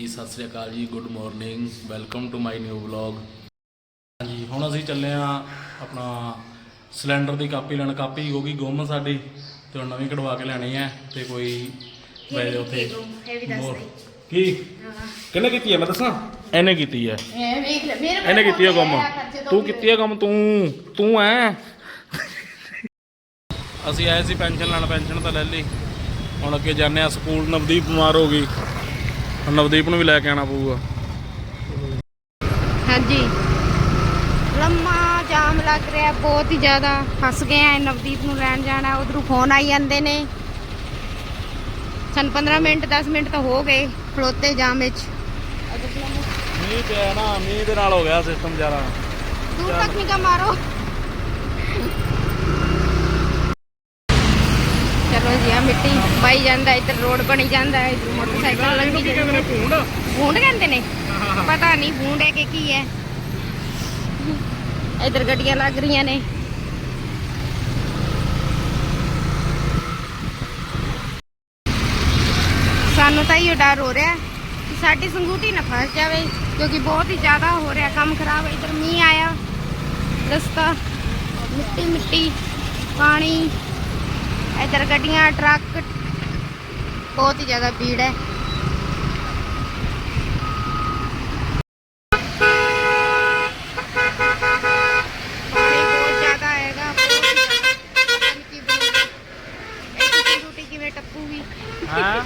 ਜੀ ਸਤਿ ਸ੍ਰੀ ਅਕਾਲ ਜੀ good morning welcome to my new vlog ਹਾਂਜੀ ਹੁਣ ਅਸੀਂ ਚੱਲੇ ਆ ਆਪਣਾ ਸਿਲੰਡਰ ਦੀ ਕਾਪੀ ਲੈਣ। ਕਾਪੀ ਹੋ ਗਈ ਗੁੰਮ ਸਾਡੀ ਤੇ ਹੁਣ ਨਵੀਂ ਕਢਵਾ ਕੇ ਲੈਣੀ ਹੈ ਤੇ ਕੋਈ ਵੈਸੇ ਉੱਥੇ। ਹੋਰ- ਕੀ? ਕਿਹਨੇ ਕੀਤੀ ਹੈ? ਮੈਂ ਦੱਸਾਂ? ਇਹਨੇ ਕੀਤੀ ਹੈ। ਇਹ ਵੇਖ ਲੈ ਮੇਰੇ ਇਹਨੇ ਕੀਤੀ ਹੈ ਗੁੰਮ। ਤੂੰ ਕੀਤੀ ਹੈ ਗੁੰਮ ਤੂੰ ਤੂੰ ਐ। ਅਸੀਂ ਆਏ ਸੀ ਪੈਨਸ਼ਨ ਲੈਣ ਪੈਨਸ਼ਨ ਤਾਂ ਲੈ ਲਈ। ਹੁਣ ਅੱਗੇ ਜਾਂਦੇ ਆ ਸਕੂਲ ਨਵਦੀਪ ਬਿਮਾਰ ਹੋ ਗਈ। ਨਵਦੀਪ ਨੂੰ ਵੀ ਲੈ ਕੇ ਆਣਾ ਪਊਗਾ। ਹਾਂਜੀ। ਲੰਮਾ ਜਾਮ ਲੱਗ ਰਿਹਾ ਬਹੁਤ ਹੀ ਜ਼ਿਆਦਾ ਫਸ ਗਏ ਆ ਨਵਦੀਪ ਨੂੰ ਲੈਣ ਜਾਣਾ ਉਧਰੋਂ ਫੋਨ ਆਈ ਜਾਂਦੇ ਨੇ। ਸਾਨੂੰ 15 ਮਿੰਟ 10 ਮਿੰਟ ਤਾਂ ਹੋ ਗਏ ਖਲੋਤੇ ਜਾਮ ਵਿੱਚ। ਮੀਂਹ ਪਿਆ ਨਾ ਮੀਂਹ ਦੇ ਨਾਲ ਹੋ ਗਿਆ ਸਿਸਟਮ ਜ਼ਿਆਦਾ। ਦੂਰ ਤੱਕ ਨਿਕਾ ਮਾਰੋ। ਚਲੋ ਜੀ ਆ ਮਿੱਟੀ ਪਾਈ ਜਾਂਦਾ ਇੱਧਰ ਰੋਡ ਬਣੀ ਜਾਂਦਾ ਇੱਧਰ ਮੋਟਰਸਾਈਕਲ ਲੰਘੀ ਜਾਂਦੇ। ਨੇ ਫੂੰਡ ਕਹਿੰਦੇ ਨੇ? ਪਤਾ ਨਹੀਂ ਫੂੰਡ ਹੈ ਕਿ ਕੀ ਹੈ। ਇੱਧਰ ਗੱਡੀਆਂ ਲੱਗ ਰਹੀਆਂ ਨੇ। ਸਾਨੂੰ ਤਾਂ ਇਹ ਡਰ ਹੋ ਰਿਹਾ ਕਿ ਸਾਡੀ ਸੰਗੂਟੀ ਨਾ ਫਸ ਜਾਵੇ ਕਿਉਂਕਿ ਬਹੁਤ ਹੀ ਜ਼ਿਆਦਾ ਹੋ ਰਿਹਾ ਕੰਮ ਖਰਾਬ। ਇੱਧਰ ਮੀਂਹ ਆਇਆ ਰਸਤਾ ਮਿੱਟੀ ਮਿੱਟੀ ਪਾਣੀ। ਇੱਧਰ ਗੱਡੀਆਂ ਟਰੱਕ। ਬਹੁਤ ਹੀ ਜ਼ਿਆਦਾ ਭੀੜ ਹੈ। ਪਾਣੀ ਬਹੁਤ ਜ਼ਿਆਦਾ ਆਏਗਾ ਬਹੁਤ ਹੀ ਜ਼ਿਆਦਾ। ਪਤਾ ਨੀ ਕੀ ਬਣੂਗਾ। ਇੱਥੇ ਸੰਗੂਟੀ ਕਿਵੇਂ ਟੱਪੂਗੀ? ਹਾਂ?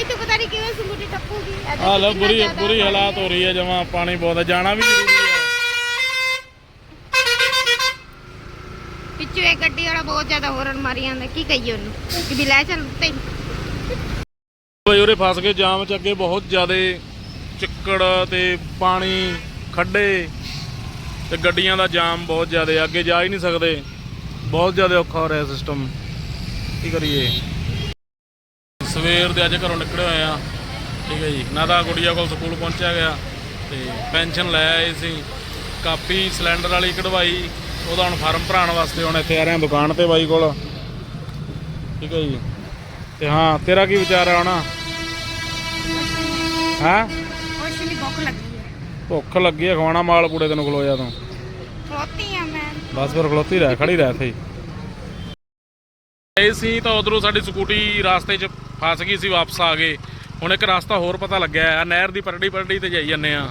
ਇੱਥੇ ਪਤਾ ਨਹੀਂ ਕਿਵੇਂ ਸੰਗੂਟੀ ਟੱਪੂਗੀ। ਇੱਧਰ ਆ ਲੋ ਕਿੰਨਾ ਬੁਰੀ ਬੁਰੀ ਹਾਲਾਤ ਹੋ। ਰਹੀ ਹੈ ਜਮਾ ਪਾਣੀ ਬਹੁਤ ਜਾਣਾ ਵੀ ਜ਼ਰੂਰੀ ਹੈ ਪਿੱਛੇ ਇੱਕ ਗੱਡੀ ਵਾਲਾ ਬਹੁਤ ਜ਼ਿਆਦਾ ਹੋਰਨ ਮਾਰੀ ਜਾਂਦਾ, ਕੀ ਕਹੀਏ ਉਹਨੂੰ? ਕਿ ਵੀ ਲੈ ਚੱਲ ਉੱਤੇ ਬਈ ਉਰੇ ਫਸ ਗਏ, ਜਾਮ ਚ ਅੱਗੇ ਬਹੁਤ ਜ਼ਿਆਦਾ ਚਿੱਕੜ ਤੇ ਪਾਣੀ, ਖੱਡੇ ਤੇ ਗੱਡੀਆਂ ਦਾ ਜਾਮ ਬਹੁਤ ਜ਼ਿਆਦਾ ਅੱਗੇ ਜਾ ਹੀ ਨਹੀਂ ਸਕਦੇ। ਬਹੁਤ ਜ਼ਿਆਦਾ ਔਖਾ ਹੋ ਰਿਹਾ ਸਿਸਟਮ ਕੀ ਕਰੀਏ? ਸਵੇਰ ਦੇ ਅੱਜ ਘਰੋਂ ਨਿਕਲੇ ਹੋਏ ਆ। ਠੀਕ ਹੈ ਜੀ। ਨਾ ਤਾਂ ਗੁੜੀਆ ਕੋਲ ਸਕੂਲ ਪਹੁੰਚਿਆ ਗਿਆ ਤੇ ਪੈਨਸ਼ਨ ਲੈ ਆਏ ਸੀ। ਕਾਪੀ ਸਿਲੰਡਰ ਵਾਲੀ ਕਢਵਾਈ। ਉਹਦਾ ਹੁਣ ਫਾਰਮ ਭਰਾਉਣ ਵਾਸਤੇ ਹੁਣ ਇੱਥੇ ਆ ਰਹੇ ਆ ਦੁਕਾਨ ਤੇ ਬਾਈ ਕੋਲ। ਠੀਕ ਹੈ ਜੀ। ਤੇ ਹਾਂ ਤੇਰਾ ਕੀ ਵਿਚਾਰ ਹੈ ਹੁਣ? ਹਾਂ? ਕੁਛ ਨਹੀਂ ਭੁੱਖ ਲੱਗੀ ਹੈ। ਭੁੱਖ ਲੱਗੀ ਹੈ ਖਵਾਣਾ ਮਾਲ ਪੂੜੇ ਤੈਨੂੰ ਖਲੋਇਆ ਤੂੰ। ਖਲੋਤੀ ਆ ਮੈਂ। ਬਸ ਫਿਰ ਖਲੋਤੀ ਰਹਿ ਖੜੀ ਰਹਿ ਇੱਥੇ ਇਹ ਸੀ ਤਾਂ ਉਧਰੋਂ ਸਾਡੀ ਸਕੂਟੀ ਰਾਸਤੇ 'ਚ ਫਸ ਗਈ ਸੀ ਵਾਪਸ ਆ ਗਏ। ਹੁਣ ਇੱਕ ਰਸਤਾ ਹੋਰ ਪਤਾ ਲੱਗਿਆ ਆ ਨਹਿਰ ਦੀ ਪਰੜੀ ਪਰੜੀ ਤੇ ਜਾਈ ਜੰਨੇ ਆ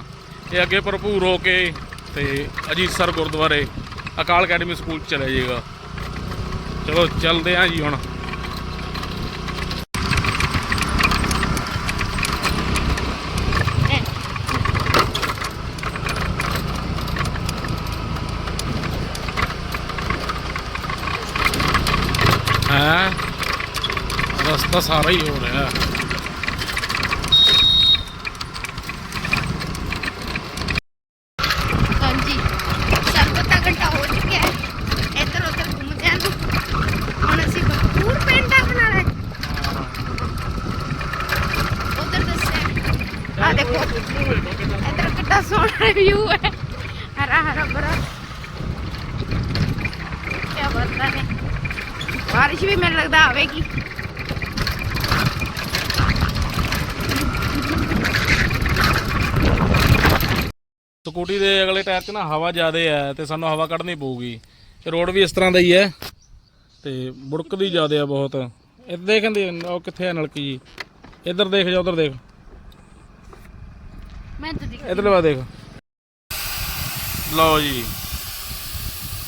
ਇਹ ਅੱਗੇ ਭਰਪੂਰ ਹੋ ਕੇ ਤੇ ਅਜੀਤਸਰ ਗੁਰਦੁਆਰੇ। ਅਕਾਲ ਅਕੈਡਮੀ ਸਕੂਲ 'ਚ ਚਲੇ ਜਾਏਗਾ। ਚਲੋ, ਚੱਲਦੇ ਆ ਜੀ ਹੁਣ। ਹੈ? ਰਸਤਾ ਸਾਰਾ ਹੀ ਹੋ ਰਿਹਾ ਹਾਂਜੀ ਸਾਨੂੰ ਅੱਧਾ ਘੰਟਾ ਹੋ ਚੁੱਕਿਆ ਹੈ ਇੱਧਰ ਉੱਧਰ ਘੁੰਮਦਿਆਂ ਨੂੰ ਹੁਣ ਅਸੀਂ ਭਰਪੂਰ ਪਿੰਡ ਆਪਣਾ ਹੈ ਉਧਰ ਦੱਸਿਆ ਆ ਦੇਖੋ। ਇੱਧਰ ਕਿੰਨਾ ਸੋਹਣਾ ਵਿਊ ਹੈ। ਹਰਾ ਹਰਾ ਬਰਾ ਕੀ ਬਤਾ ਨੇ। ਬਾਰਿਸ਼ ਵੀ ਮੈਨੂੰ ਲੱਗਦਾ ਆਵੇਗੀ। ਸਕੂਟੀ ਦੇ ਅਗਲੇ ਟਾਇਰ 'ਚ ਨਾ ਹਵਾ ਜ਼ਿਆਦਾ ਹੈ ਤੇ ਸਾਨੂੰ ਹਵਾ ਕੱਢਣੀ ਪਊਗੀ। ਤੇ ਰੋਡ ਵੀ ਇਸ ਤਰ੍ਹਾਂ ਦਾ ਹੀ ਹੈ ਤੇ ਬੁੜਕਦੀ ਜ਼ਿਆਦਾ ਆ ਬਹੁਤ। ਇੱਧਰ ਦੇਖਦੇ ਉਹ ਕਿੱਥੇ ਆ ਨਲਕੀ ਜੀ? ਇੱਧਰ ਦੇਖ ਜਾ, ਉਧਰ ਦੇਖ। ਮੈਂ ਤਾਂ ਦੇਖ ਵਾ ਦੇਖ। ਲਓ ਜੀ।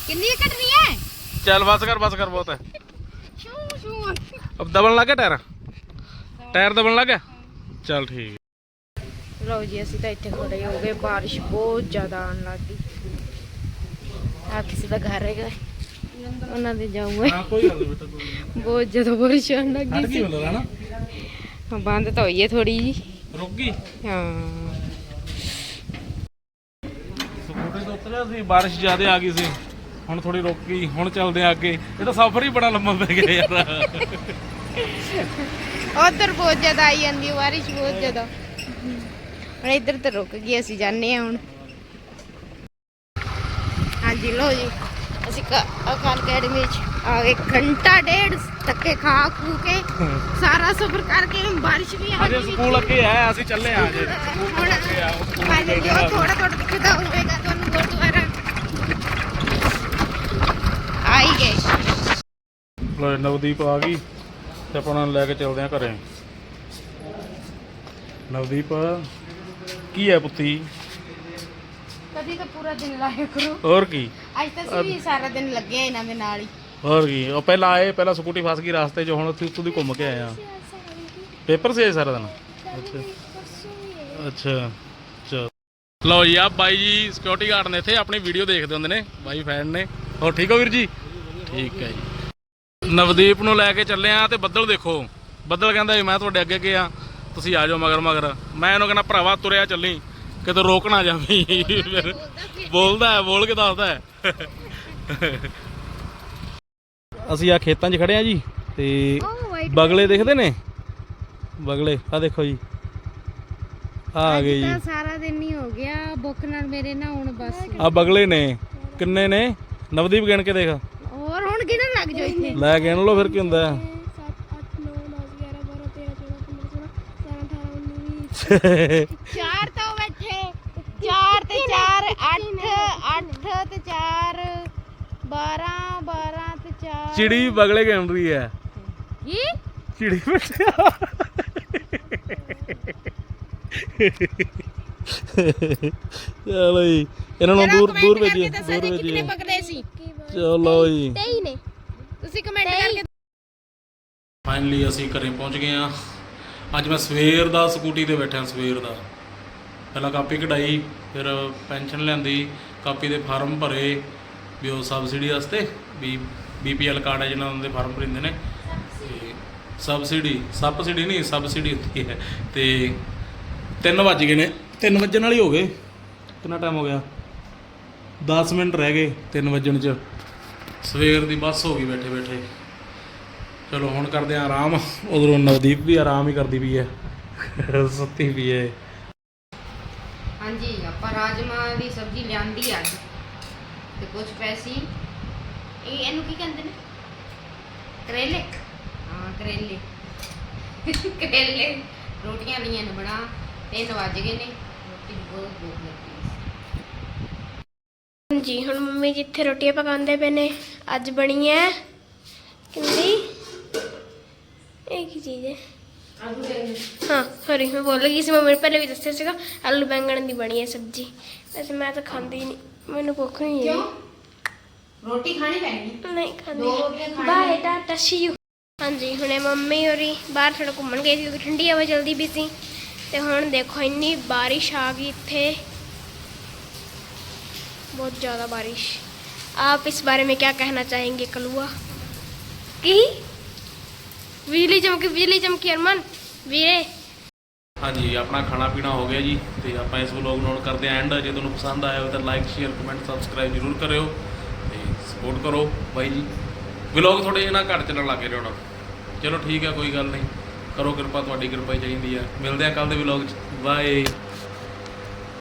ਕਿੰਨੀ ਕੱਟਣੀ ਹੈ? ਚੱਲ ਬਸ ਕਰ ਬਸ ਕਰ ਬਹੁਤ। ਹੈ ਸ਼ੂ ਸ਼ੂ ਅਬ ਦਬਣ ਲੱਗਾ ਟਾਇਰ? ਟਾਇਰ ਦਬਣ ਲੱਗਾ ਚੱਲ ਠੀਕ। ਲਓ ਜੀ ਅਸੀਂ ਤਾਂ ਇੱਥੇ ਖੜੇ ਹੋ ਗਏ। ਬਾਰਿਸ਼ ਬਹੁਤ ਜ਼ਿਆਦਾ ਆਉਣ ਲੱਗ ਆ ਕਿਸੇ ਦਾ ਘਰ ਹੈਗਾ। ਉਹਨਾਂ ਦੇ ਜਾਊਂਗੇ ਹਾਂ ਕੋਈ ਗੱਲ ਬੇਟਾ। ਬਹੁਤ ਜ਼ਿਆਦਾ ਬਾਰਿਸ਼ ਆਉਣ ਲੱਗ ਹਾਂ, ਬੰਦ ਤਾਂ ਹੋਈ ਹੈ ਥੋੜੀ ਜੀ ਰੁਕ ਗਈ? ਹਾਂ। ਉਤਰਿਆ ਸੀ ਬਾਰਿਸ਼ ਜ਼ਿਆਦਾ ਆ ਗਈ ਸੀ। ਹੁਣ ਥੋੜੀ ਰੁਕ ਗਈ ਹੁਣ ਚੱਲਦੇ ਆ ਅੱਗੇ। ਇਹ ਤਾਂ ਸਫ਼ਰ ਹੀ ਬੜਾ ਲੰਮਾ ਪੈ ਗਿਆ ਯਾਰ। ਉਧਰ ਬਹੁਤ ਜ਼ਿਆਦਾ ਆਈ ਜਾਂਦੀ ਹੈ ਬਾਰਿਸ਼ ਬਹੁਤ ਜ਼ਿਆਦਾ। ਹੁਣ ਇੱਧਰ ਤਾਂ ਰੁਕ ਗਈ ਅਸੀਂ ਜਾਂਦੇ ਹਾਂ ਹੁਣ। ਹਾਂਜੀ ਲਓ ਜੀ। ਅਸੀਂ ਅਕਾਲ ਅਕੈਡਮੀ ਵਿੱਚ ਆਗੇ ਘੰਟਾ ਡੇਢ ਧੱਕੇ ਖਾ ਖੂ ਕੇ ਸਾਰਾ ਸਫ਼ਰ ਕਰਕੇ ਬਾਰਿਸ਼ ਵੀ ਆ ਗਈ। ਸਕੂਲ ਅੱਗੇ ਆ ਅਸੀਂ ਚੱਲੇ ਆ ਆ ਜੋ ਥੋੜਾ ਥੋੜਾ ਦਿਖਦਾ ਹੋਵੇਗਾ ਤੁਹਾਨੂੰ ਗੁਰਦੁਆਰਾ ਆਈ ਗਏ ਲੋ ਨਵਦੀਪ ਆ ਗਈ ਤੇ ਆਪਾਂ ਉਹਨਾਂ ਨੂੰ ਲੈ ਕੇ ਚੱਲਦੇ ਆ ਘਰੇ। ਨਵਦੀਪ ਕੀ ਹੈ ਪੁੱਤੀ? ਕਦੀ ਤਾਂ ਪੂਰਾ ਦਿਨ ਲਾਇਆ ਕਰੋ। ਹੋਰ ਕੀ? ਅੱਜ ਤਾਂ ਅਸੀਂ ਵੀ ਸਾਰਾ ਦਿਨ ਲੱਗੇ ਆ ਇਹਨਾਂ ਦੇ ਨਾਲ ਹੀ। ਹੋਰ ਕੀ? ਉਹ ਪਹਿਲਾਂ ਆਏ ਪਹਿਲਾਂ ਸਕੂਟੀ ਫਸ ਗਈ ਰਸਤੇ 'ਚ ਹੁਣ ਉੱਥੋਂ ਦੀ ਘੁੰਮ ਕੇ ਆਏ ਆ ਪੇਪਰ ਸੀ ਸਾਰਾ ਦਿਨ? ਅੱਛਾ। ਅੱਛਾ। ਚਲ ਲਓ ਜੀ ਆ ਬਾਈ ਜੀ ਸਿਕਿਉਰਿਟੀ ਗਾਰਡ ਨੇ ਇੱਥੇ ਆਪਣੀ ਵੀਡੀਓ ਦੇਖਦੇ ਹੁੰਦੇ ਨੇ ਬਾਈ ਫੈਨ ਨੇ। ਹੋਰ ਠੀਕ ਹੋ ਵੀਰ ਜੀ? ਠੀਕ ਹੈ ਜੀ। ਨਵਦੀਪ ਨੂੰ ਲੈ ਕੇ ਚੱਲੇ ਆ ਤੇ ਬੱਦਲ ਦੇਖੋ। ਬੱਦਲ ਕਹਿੰਦਾ ਵੀ ਮੈਂ ਤੁਹਾਡੇ ਅੱਗੇ ਅੱਗੇ ਆ ਤੁਸੀਂ ਆ ਜਾਓ ਮਗਰ ਮਗਰ। ਮੈਂ ਇਹਨੂੰ ਕਹਿੰਦਾ ਭਰਾਵਾ ਤੁਰਿਆ ਚੱਲੀ ਕਿਤੇ ਰੋਕ ਨਾ ਜਾਵੀਂ। ਫਿਰ ਬੋਲਦਾ ਹੈ ਬੋਲ ਕੇ ਦੱਸਦਾ ਹੈ। ਅਸੀਂ ਆ ਖੇਤਾਂ 'ਚ ਖੜੇ ਆ ਜੀ ਤੇ ਬਗਲੇ ਦਿਖਦੇ ਨੇ? ਬਗਲੇ ਆ ਦੇਖੋ ਜੀ। ਆ ਗਏ ਜੀ। ਸਾਰਾ ਦਿਨ ਹੀ ਹੋ ਗਿਆ ਬੁੱਕ ਨਾਲ ਮੇਰੇ ਨਾ ਹੁਣ ਬਸ। ਆ ਬਗਲੇ ਨੇ ਕਿੰਨੇ ਨੇ? ਨਵਦੀਪ ਗਿਣ ਕੇ ਦੇਖ। ਹੁਣ ਕਿਹਨਾਂ ਲੱਗ ਜਾਓ ਇੱਥੇ। ਲੈ ਗਿਣ ਲਓ ਫਿਰ ਕੀ ਹੁੰਦਾ ਹੈ? 4 ਤੋਂ ਬੈਠੇ। 4 ਤੇ 4 8 8 ਤੇ 4 12 12 ਤੇ 4 ਚਿੜੀ ਬਗਲੇ ਗਿਣ ਰਹੀ ਹੈ। ਕੀ? ਚਿੜੀ ਬੈਠਿਆ ਚਲੋ ਜੀ ਇਹਨਾਂ ਨੂੰ ਦੂਰ ਦੂਰ ਭੇਜੀ ਦੂਰ ਭੇਜੀ ਕਿੰਨੇ ਪਕੜੇ ਸੀ। ਚਲੋ ਜੀ। 23 ਨੇ। ਤੁਸੀਂ ਕਮੈਂਟ ਕਰਕੇ ਫਾਈਨਲੀ ਅਸੀਂ ਘਰੇ ਪਹੁੰਚ ਗਏ ਆ ਅੱਜ ਮੈਂ ਸਵੇਰ ਦਾ ਸਕੂਟੀ ਤੇ ਬੈਠਾ ਸਵੇਰ ਦਾ। ਪਹਿਲਾਂ ਕਾਪੀ ਕਢਾਈ ਫਿਰ ਪੈਨਸ਼ਨ ਲਿਆਂਦੀ ਕਾਪੀ ਦੇ ਫਾਰਮ ਭਰੇ ਵੀ ਉਹ ਸਬਸਿਡੀ ਵਾਸਤੇ ਵੀ ਬੀਪੀਐਲ ਕਾਰਡ ਹੈ ਜਿਹਨਾਂ ਦੇ ਫਾਰਮ ਭਰਿੰਦੇ ਨੇ। ਤੇ ਸਬਸਿਡੀ ਸਬਸਿਡੀ ਨਹੀਂ ਸਬਸਿਡੀ ਹੁੰਦੀ ਹੈ। ਤੇ 3 ਵੱਜ ਗਏ ਨੇ। 3 ਵੱਜਣ ਵਾਲੀ ਹੋ ਗਏ। ਕਿੰਨਾ ਟਾਈਮ ਹੋ ਗਿਆ? 10 ਮਿੰਟ ਰਹਿ ਗਏ 3 ਵੱਜਣ ਚ। ਸਵੇਰ ਦੀ ਬੱਸ ਹੋ ਗਈ ਬੈਠੇ ਬੈਠੇ। ਚਲੋ ਹੁਣ ਕਰਦੇ ਆ ਆਰਾਮ। ਉਧਰੋਂ ਨਵਦੀਪ ਵੀ ਆਰਾਮ ਹੀ ਕਰਦੀ ਪਈ ਹੈ। ਸੁੱਤੀ ਪਈ ਹੈ। ਹਾਂਜੀ, ਆਪਾਂ ਰਾਜਮਾ ਦੀ ਸਬਜ਼ੀ ਲਿਆਂਦੀ ਅੱਜ। ਤੇ ਕੁਝ ਪੈਸੀ। ਇਹ ਇਹਨੂੰ ਕੀ ਕਹਿੰਦੇ ਨੇ? ਕਰੇਲੇ? ਹਾਂ, ਕਰੇਲੇ। ਕਰੇਲੇ। ਰੋਟੀਆਂ ਲਈਆਂ ਨੇ ਬਣਾ। ਤਿੰਨ ਵੱਜ ਗਏ ਨੇ। ਰੋਟੀ ਬਹੁਤ ਭੁੱਖ ਲੱਗੀ। ਹਾਂਜੀ ਹੁਣ ਮੰਮੀ ਜਿੱਥੇ ਰੋਟੀਆਂ ਪਕਾਉਂਦੇ ਪਏ ਨੇ ਅੱਜ ਬਣੀ ਹੈ ਕਿੰਦੀ ਇਹ ਕੀ ਚੀਜ਼ ਹੈ ਹਾਂ ਸੌਰੀ ਮੈਂ ਭੁੱਲ ਗਈ ਸੀ ਮੰਮੀ ਨੇ ਪਹਿਲੇ ਵੀ ਦੱਸਿਆ ਸੀਗਾ ਆਲੂ ਬੈਂਗਣ ਦੀ ਬਣੀ ਹੈ ਸਬਜ਼ੀ। ਵੈਸੇ ਮੈਂ ਤਾਂ ਖਾਂਦੀ ਨਹੀਂ ਮੈਨੂੰ ਭੁੱਖ ਨਹੀਂ ਹੈ ਰੋਟੀ ਖਾਣੀ ਪੈਣੀ? ਨਹੀਂ ਖਾਂਦੀ ਬਾਏ ਟਾਟਾ ਸੀ ਯੂ। ਹਾਂਜੀ ਹੁਣੇ ਮੰਮੀ ਹੋਰੀ ਬਾਹਰ ਥੋੜਾ ਘੁੰਮਣ ਗਏ ਸੀ ਕਿਉਂਕਿ ਠੰਡੀ ਹਵਾ ਚੱਲਦੀ ਵੀ ਸੀ। ਤੇ ਹੁਣ ਦੇਖੋ ਇੰਨੀ ਬਾਰਿਸ਼ ਆ ਗਈ ਇੱਥੇ। बहुत ज़्यादा बारिश आप इस बारे में क्या कहना चाहेंगे कलुआ की बिजली चमकी बिजली चमकी अरमान वीरे ਹਾਂਜੀ ਆਪਣਾ ਖਾਣਾ ਪੀਣਾ ਹੋ ਗਿਆ ਜੀ ਤੇ ਆਪਾਂ ਇਸ ਵਲੌਗ ਨੂੰ ਹੁਣ ਕਰਦੇ ਆਂ ਐਂਡ ਜੇ ਤੁਹਾਨੂੰ ਪਸੰਦ ਆਇਆ ਹੋ ਤਾਂ ਲਾਈਕ ਸ਼ੇਅਰ ਕਮੈਂਟ ਸਬਸਕ੍ਰਾਈਬ ਜ਼ਰੂਰ ਕਰਿਓ ਤੇ ਸਪੋਰਟ ਕਰੋ ਬਾਈ ਜੀ ਵਲੌਗ ਥੋੜੇ ਜਿਹਾ ਨਾ ਘੱਟ ਚੱਲਣ ਲੱਗੇ ਨੇ ਹੁਣ ਚਲੋ ਠੀਕ ਹੈ ਕੋਈ ਗੱਲ ਨਹੀਂ ਕਰੋ ਕਿਰਪਾ ਤੁਹਾਡੀ ਕਿਰਪਾ ਹੀ ਚਾਹੀਦੀ ਹੈ ਮਿਲਦੇ ਆ ਕੱਲ ਦੇ ਵਲੌਗ 'ਚ ਬਾਏ